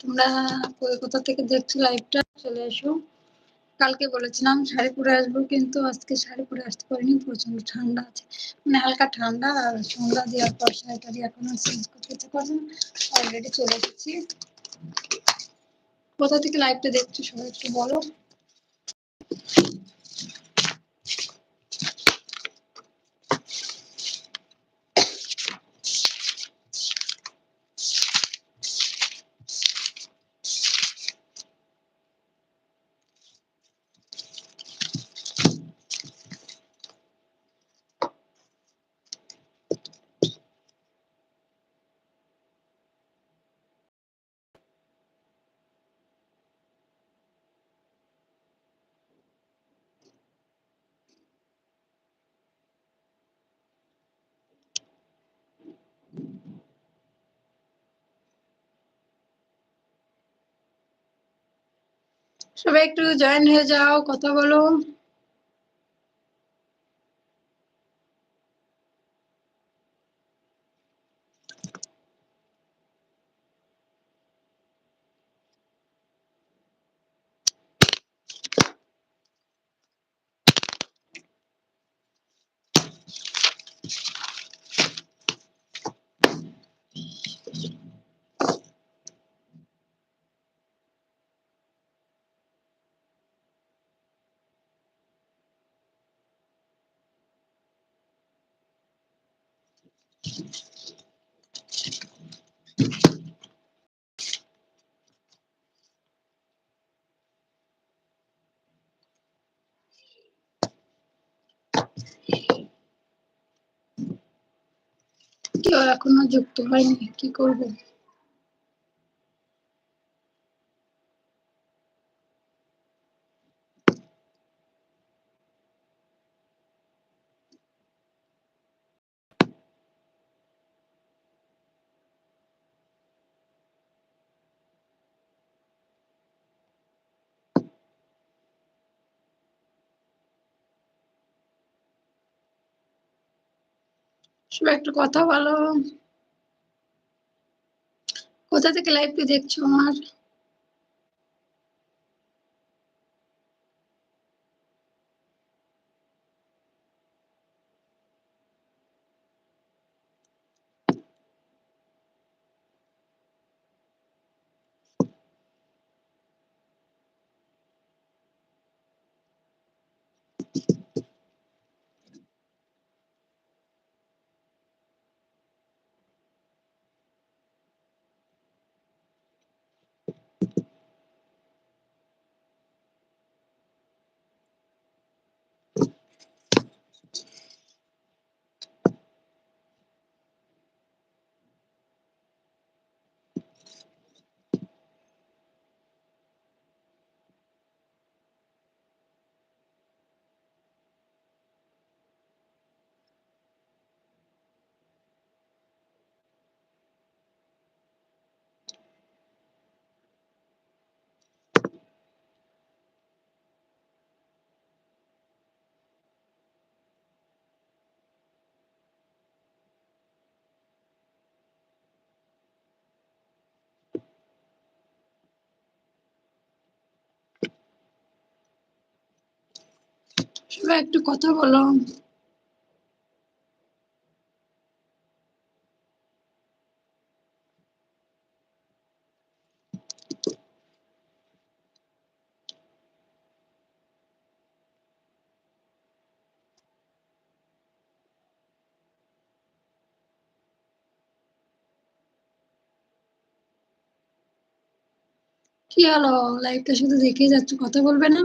তোমরা কোথা থেকে দেখছ লাইভটা চলে এসো। কালকে বলেছিলাম শাড়ি পরে আসব, কিন্তু আজকে শাড়ি পরে আসতে পারিনি প্রচণ্ড ঠান্ডা আছে। মানে হালকা ঠান্ডা, আর সন্ধ্যা দেওয়ার পর শাড়িটারি এখনও চেঞ্জ করতে ইচ্ছে করছে অলরেডি চলে এসেছি। কোথা থেকে লাইভটা দেখছ সবাই একটু বলো। সবাই একটু জয়েন হয়ে যাও কথা বলো। কেউ এখনও যুক্ত হয়নি কি করব সবাই একটু কথা বলো কোথা থেকে লাইভটি দেখছ আমার একটু কথা বলো। কি হলো? লাইভটা শুধু দেখে যাচ্ছ কথা বলবে না?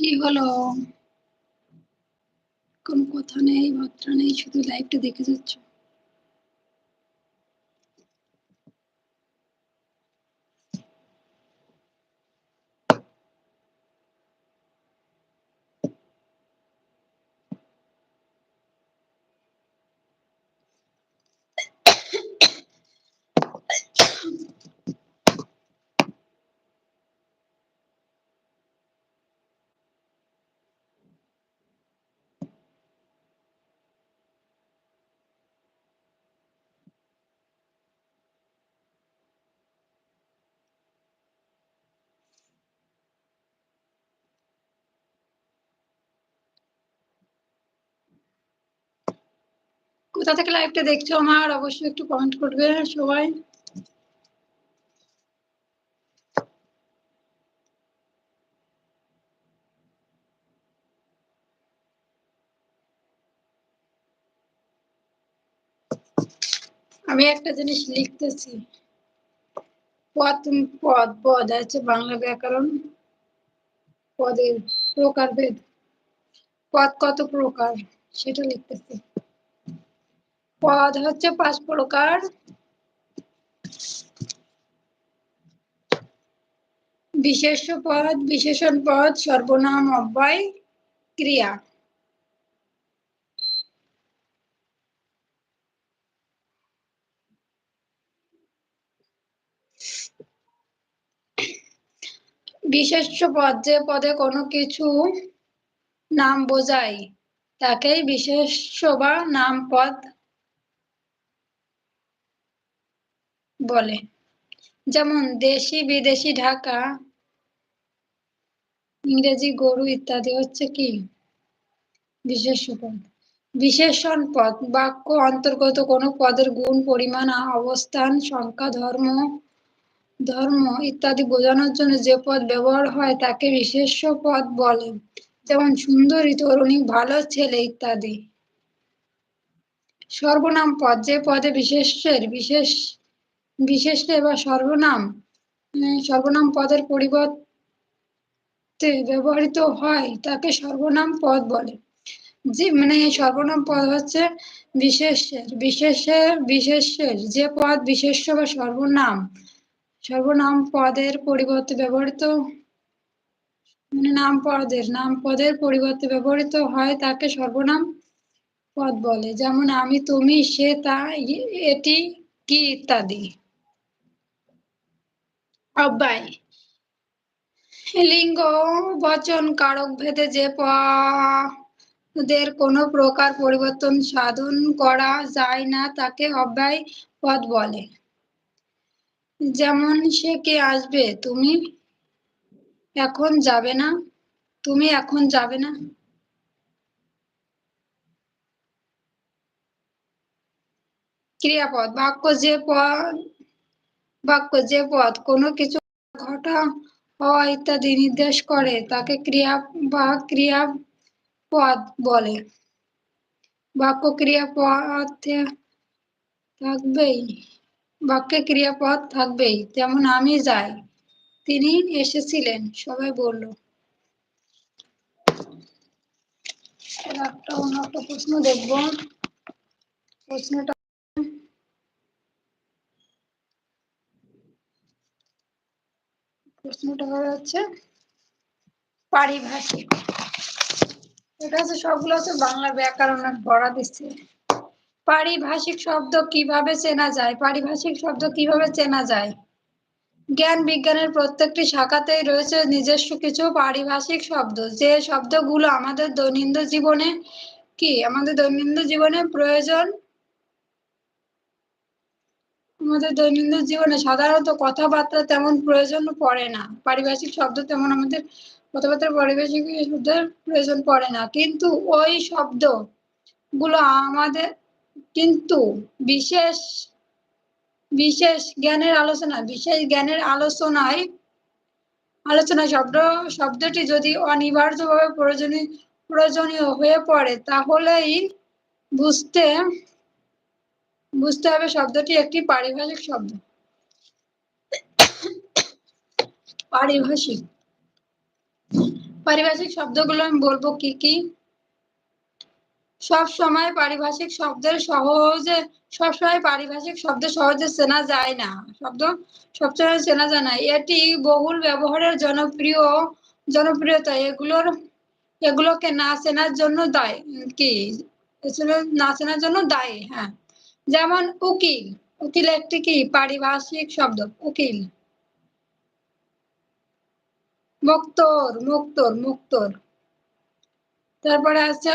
কি হলো? কোন কথা নেই বার্তা নেই শুধু লাইভটা দেখে যাচ্ছ। কোথা থেকে লাইভটা দেখছ আমার? অবশ্যই একটু কমেন্ট করবে সবাই। আমি একটা জিনিস লিখতেছি। পদ পদ পদ আছে বাংলা ব্যাকরণ। পদের প্রকারভেদ। পদ কত প্রকার? সেটা লিখতেছি। পদ হচ্ছে পাঁচ প্রকার। বিশেষ পদ, বিশেষণ পদ, সর্বনাম অব্যয়, ক্রিয়া। বিশেষ্য পদ যে পদে কোনো কিছু নাম বোঝায়, তাকেই বিশেষ্য বা নাম পদ বলে। যেমন দেশি বিদেশি ঢাকা, ইংরেজি গরু ইত্যাদি হচ্ছে কি? বিশেষ্য পদ বিশেষণ পদ, বাক্য অন্তর্গত কোনো পদের গুণ, পরিমাণ, অবস্থান, সংখ্যা, ধর্ম ধর্ম ইত্যাদি বোঝানোর জন্য যে পদ ব্যবহার হয় তাকে বিশেষ্য পদ বলে। যেমন সুন্দরী, তরুণী, ভালো ছেলে ইত্যাদি। সর্বনাম পদ, যে পদে বিশেষের বিশেষ বিশেষে বা সর্বনাম সর্বনাম পদের পরিবর্তে ব্যবহৃত হয়, তাকে সর্বনাম পদ বলে। যে মানে সর্বনাম পদ হচ্ছে বিশেষের বিশেষের বিশেষের, যে পদ বিশেষ্য বা সর্বনাম সর্বনাম পদের পরিবর্তে ব্যবহৃত মানে নাম পদের নাম পদের পরিবর্তে ব্যবহৃত হয়, তাকে সর্বনাম পদ বলে। যেমন, আমি, তুমি, সে, তা এটি, কি, ইত্যাদি। অব্যয় লিঙ্গ, বচন, কারক ভেদে যে পদের কোনো প্রকার পরিবর্তন সাধন করা যায় না, তাকে অব্যয় পদ বলে। যেমন সে কে আসবে, তুমি এখন যাবে না? তুমি এখন যাবে না? ক্রিয়াপদ, বাক্য যে পদ বাক্য যে পদ কোনো কিছু ঘটা হওয়া ইত্যাদি নির্দেশ করে, তাকে ক্রিয়া বা ক্রিয়া পদ বলে। বাক্য ক্রিয়াপদ থাকবেই, বাক্যে ক্রিয়াপদ থাকবেই, যেমন আমি যাই, তিনি এসেছিলেন, সবাই বলল। একটা অন্য একটা প্রশ্ন দেখব। প্রশ্নটা প্রশ্নটা হচ্ছে পারিভাষিক। এটা হচ্ছে সবগুলো হচ্ছে বাংলা ব্যাকরণের ভরা দিচ্ছে। পারিভাষিক শব্দ কীভাবে চেনা যায়? পারিভাষিক শব্দ কীভাবে চেনা যায়? জ্ঞান বিজ্ঞানের প্রত্যেকটি শাখাতেই রয়েছে নিজস্ব কিছু পারিভাষিক শব্দ। যে শব্দগুলো আমাদের দৈনন্দিন জীবনে কি? আমাদের দৈনন্দিন জীবনে প্রয়োজন আমাদের দৈনন্দিন জীবনে সাধারণত কথাবার্তা তেমন প্রয়োজন পড়ে না। পারিভাষিক শব্দ তেমন আমাদের কথাবার্তার পারিভাষিক শব্দের প্রয়োজন পড়ে না। কিন্তু ওই শব্দগুলো আমাদের কিন্তু বিশেষ বিশেষ জ্ঞানের আলোচনা, বিশেষ জ্ঞানের আলোচনায় আলোচনা শব্দ, শব্দটি যদি অনিবার্যভাবে প্রয়োজনীয় প্রয়োজনীয় হয়ে পড়ে, তাহলেই বুঝতে বুঝতে হবে শব্দটি একটি পারিভাষিক শব্দ। পারিভাষিক। পারিভাষিক শব্দগুলো আমি বলব কি কি? সব সময় পারিভাষিক শব্দের সহজে, সব সময় পারিভাষিক শব্দ সহজে চেনা যায় না। শব্দ সবসময় চেনা যায় না। এটি বহুল ব্যবহারের জনপ্রিয়, জনপ্রিয়তা। এগুলোর, এগুলোকে না চেনার জন্য দায়। কি? না চেনার জন্য দায়ী হ্যাঁ। যেমন উকিল উকিল একটি কি? পারিভাষিক শব্দ, উকিল। মুক্তর মুক্তর মুক্তর। তারপরে আছে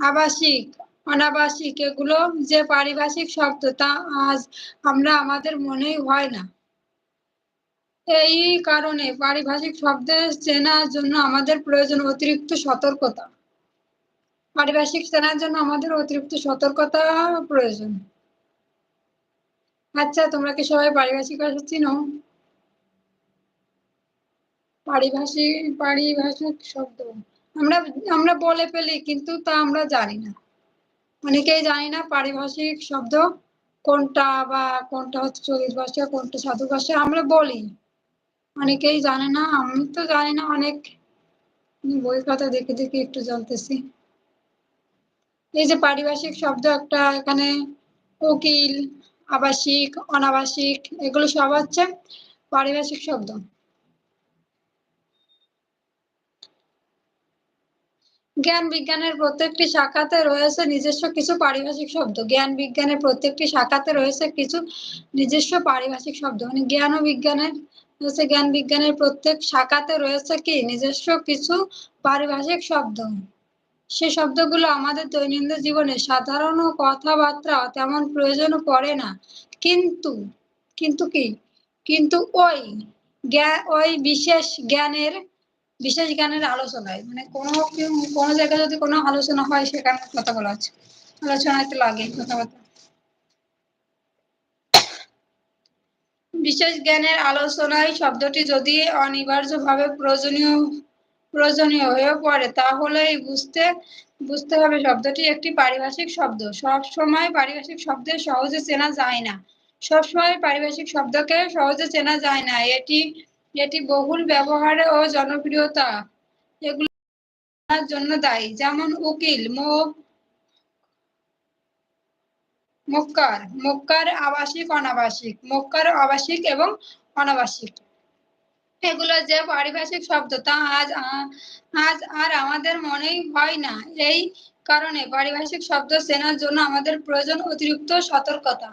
আবাসিক, অনাবাসিক। এগুলো যে পারিভাষিক শব্দ, তা আজ আমরা আমাদের মনেই হয় না। এই কারণে পারিভাষিক শব্দের চেনার জন্য আমাদের প্রয়োজন অতিরিক্ত সতর্কতা। পারিভাষিক চেনার জন্য আমাদের অতিরিক্ত সতর্কতা প্রয়োজন। আচ্ছা তোমরা কি সবাই পারিভাষিক ভাষা চিনো পারিভাষিক পারিভাষিক শব্দ। আমরা আমরা বলে ফেলি, কিন্তু তা আমরা জানি না। অনেকেই জানি না পারিভাষিক শব্দ কোনটা বা কোনটা হচ্ছে চল্লিশ ভাষা, কোনটা সাধু ভাষা, আমরা বলি। অনেকেই জানে না, আমি তো জানি না, অনেক। বই খাতা দেখে দেখে একটু জানতেছি এই যে পারিভাষিক শব্দ একটা এখানে উকিল, আবাসিক, অনাবাসিক, এগুলো সব হচ্ছে পারিভাষিক শব্দ। জ্ঞান বিজ্ঞানের প্রত্যেকটি শাখাতে রয়েছে নিজস্ব কিছু পারিভাষিক শব্দ। জ্ঞান বিজ্ঞানের প্রত্যেকটি শাখাতে রয়েছে কিছু নিজস্ব পারিভাষিক শব্দ। মানে জ্ঞান ও বিজ্ঞানের, হচ্ছে জ্ঞান বিজ্ঞানের প্রত্যেক শাখাতে রয়েছে কি? নিজস্ব কিছু পারিভাষিক শব্দ। সে শব্দগুলো আমাদের দৈনন্দিন জীবনে সাধারণ কথাবার্তা তেমন প্রয়োজন পড়ে না। কিন্তু কিন্তু কি? কিন্তু ওই ওই বিশেষ জ্ঞানের বিশেষ জ্ঞানের আলোচনায় মানে কোনো কোনো জায়গায় যদি কোনো আলোচনা হয়, সেখানে কথা বলা হচ্ছে। আলোচনাতে লাগে, কথাবার্তা। বিশেষ জ্ঞানের আলোচনায় শব্দটি যদি অনিবার্যভাবে প্রয়োজনীয় প্রয়োজনীয় হয়ে পড়ে তাহলে বুঝতে বুঝতে হবে শব্দটি একটি পারিভাষিক শব্দ। সব সময় পারিভাষিক শব্দের সহজে চেনা যায় না। সব সময় পারিভাষিক শব্দকে সহজে চেনা যায় না। এটি এটি বহুল ব্যবহারে ও জনপ্রিয়তা এগুলো জন্য দায়ী। যেমন উকিল মক্কার মক্কার আবাসিক, অনাবাসিক। মক্কার আবাসিক এবং অনাবাসিক। এগুলো যে পারিভাষিক শব্দ তা আজ আজ আর আমাদের মনেই হয় না। এই কারণে পারিভাষিক শব্দ চেনার জন্য আমাদের প্রয়োজন অতিরিক্ত সতর্কতা।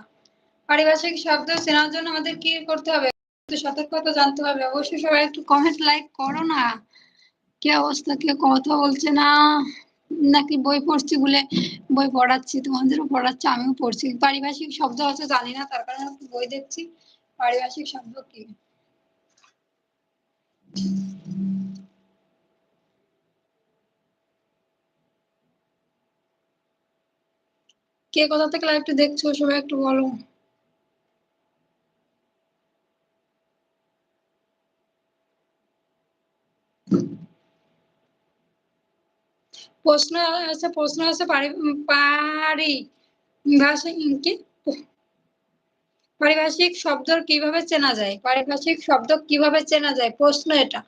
পারিভাষিক শব্দ চেনার জন্য আমাদের কি করতে হবে? সতর্কতা জানতে হবে। অবশ্যই সবাই একটু কমেন্ট লাইক করো না। কি অবস্থা? কে কথা বলছে না? নাকি বই পড়ছি বলে বই পড়াচ্ছি তোমাদেরও পড়াচ্ছি, আমিও পড়ছি। পারিভাষিক শব্দ হচ্ছে জানি না, তার কারণে বই দেখছি। পারিভাষিক শব্দ কি? কে কোথা থেকে লাইভটা দেখছ? সবাই একটু বলো। প্রশ্ন আছে প্রশ্ন আছে, পারি পারি ভাষা কি পারিভাষিক শব্দ কীভাবে চেনা যায়? পারিভাষিক শব্দ কীভাবে চেনা যায়? প্রশ্ন এটা।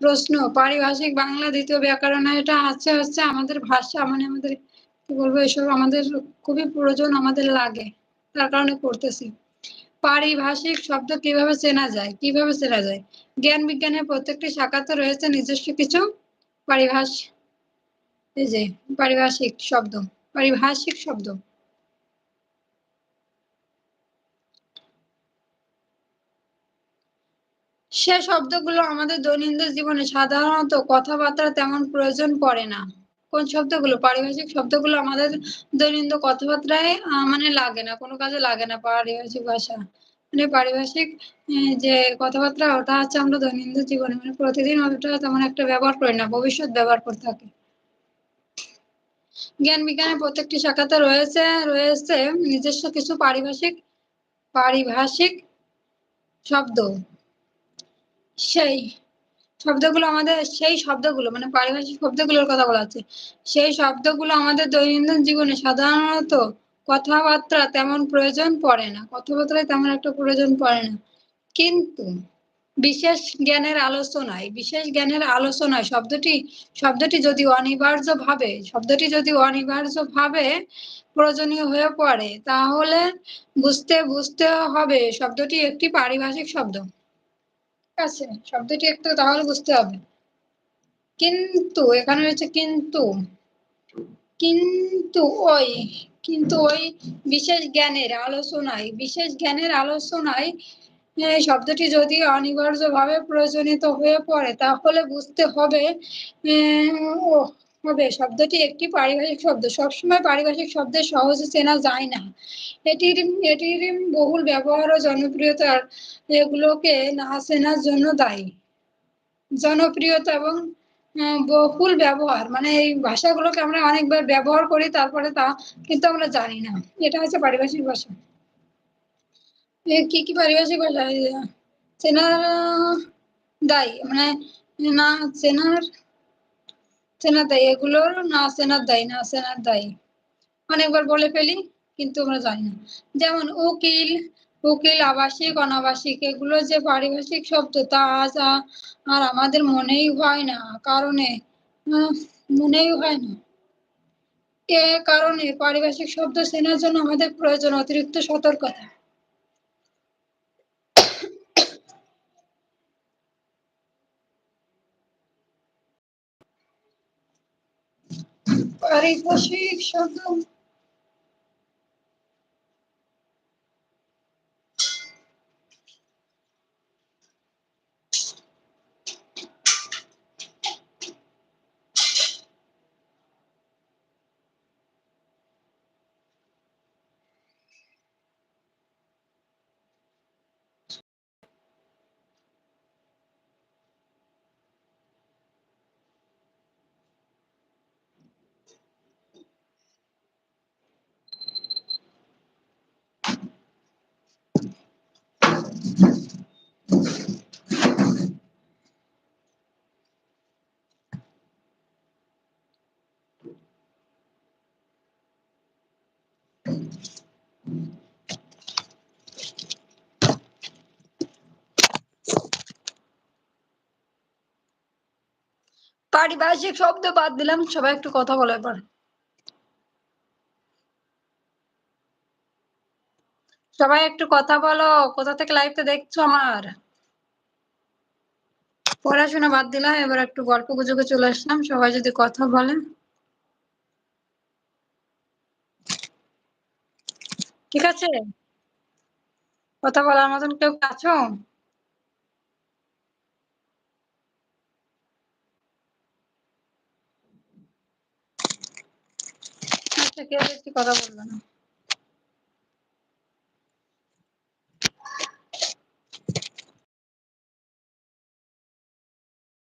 প্রশ্ন, পারিভাষিক বাংলা দ্বিতীয় ব্যাকরণ এটা আছে হচ্ছে আমাদের ভাষা মানে আমাদের, কি বলব এসব আমাদের খুবই প্রয়োজন আমাদের লাগে, তার কারণে করতেছি। পারিভাষিক শব্দ কীভাবে চেনা যায়? কীভাবে চেনা যায়? জ্ঞান বিজ্ঞানের প্রত্যেকটি শাখাতে রয়েছে নিজস্ব কিছু পারিভাষ, এই যে পারিভাষিক শব্দ পারিভাষিক শব্দ। সে শব্দগুলো আমাদের দৈনন্দিন জীবনে সাধারণত কথাবার্তা তেমন প্রয়োজন পড়ে না। কোন শব্দগুলো? পারিভাষিক শব্দগুলো আমাদের দৈনন্দিন কথাবার্তায় মানে লাগে না, কোনো কাজে লাগে না পারিভাষিক ভাষা। মানে পারিভাষিক যে কথাবার্তা, ওটা হচ্ছে আমরা দৈনন্দিন জীবনে মানে প্রতিদিন ওটা তেমন একটা ব্যবহার করি না, ভবিষ্যৎ ব্যবহার করে থাকি। জ্ঞান বিজ্ঞানের প্রত্যেকটি শাখাতে রয়েছে রয়েছে নিজস্ব কিছু পারিভাষিক পারিভাষিক শব্দ। সেই শব্দগুলো আমাদের, সেই শব্দগুলো মানে পারিভাষিক শব্দগুলোর কথা বলা হচ্ছে। সেই শব্দগুলো আমাদের দৈনন্দিন জীবনে সাধারণত কথাবার্তা তেমন প্রয়োজন পড়ে না। কথাবার্তায় তেমন একটা প্রয়োজন পড়ে না। কিন্তু বিশেষ জ্ঞানের আলোচনায়, বিশেষ জ্ঞানের আলোচনায় শব্দটি শব্দটি যদি অনিবার্যভাবে, শব্দটি যদি অনিবার্যভাবে প্রয়োজনীয় হয়ে পড়ে, তাহলে বুঝতে বুঝতে হবে শব্দটি একটি পারিভাষিক শব্দ। আছে, শব্দটি একটু তাহলে বুঝতে হবে। কিন্তু, এখানে রয়েছে কিন্তু। কিন্তু ওই কিন্তু ওই বিশেষ জ্ঞানের আলোচনায়, বিশেষ জ্ঞানের আলোচনায় শব্দটি যদি অনিবার্য ভাবে প্রয়োজনীয় হয়ে পড়ে, তাহলে বুঝতে হবে ও হবে। শব্দটি একটি পারিভাষিক শব্দ। সবসময় পারিভাষিক শব্দের সহজে চেনা যায় না। এটির এটির বহুল ব্যবহার ও জনপ্রিয়তার এগুলোকে না চেনার জন্য দায়ী। জনপ্রিয়তা এবং বহুল ব্যবহার মানে এই ভাষাগুলোকে আমরা অনেকবার ব্যবহার করি, তারপরে তা কিন্তু আমরা জানি না। এটা হচ্ছে পারিভাষিক ভাষা। কি কি পারিভাষিক ভাষা? চেনার দায়ী মানে না চেনার চেনার দায়ী, এগুলোর না চেনার দায়ী, না চেনার দায়ী। অনেকবার বলে ফেলি, কিন্তু আমরা জানি না। যেমন উকিল উকিল আবাসিক, অনাবাসিক, এগুলো যে পারিভাষিক শব্দ, তা আজ আর আমাদের মনেই হয় না। কারণে মনেই হয় না। এ কারণে পারিভাষিক শব্দ চেনার জন্য আমাদের প্রয়োজন অতিরিক্ত সতর্কতা। পারিভাষিক শব্দ পারিভাষিক শব্দ বাদ দিলাম, সবাই একটু কথা বলে এবার। সবাই একটু কথা বলো, কোথা থেকে লাইভটা দেখছ আমার? পড়াশোনা বাদ দিলাম, এবার একটু গল্প গুজবে চলে আসলাম, সবাই যদি কথা বলে। ঠিক আছে? কথা বলার মতন কেউ আছো? আচ্ছা কেউ কথা বলবে না।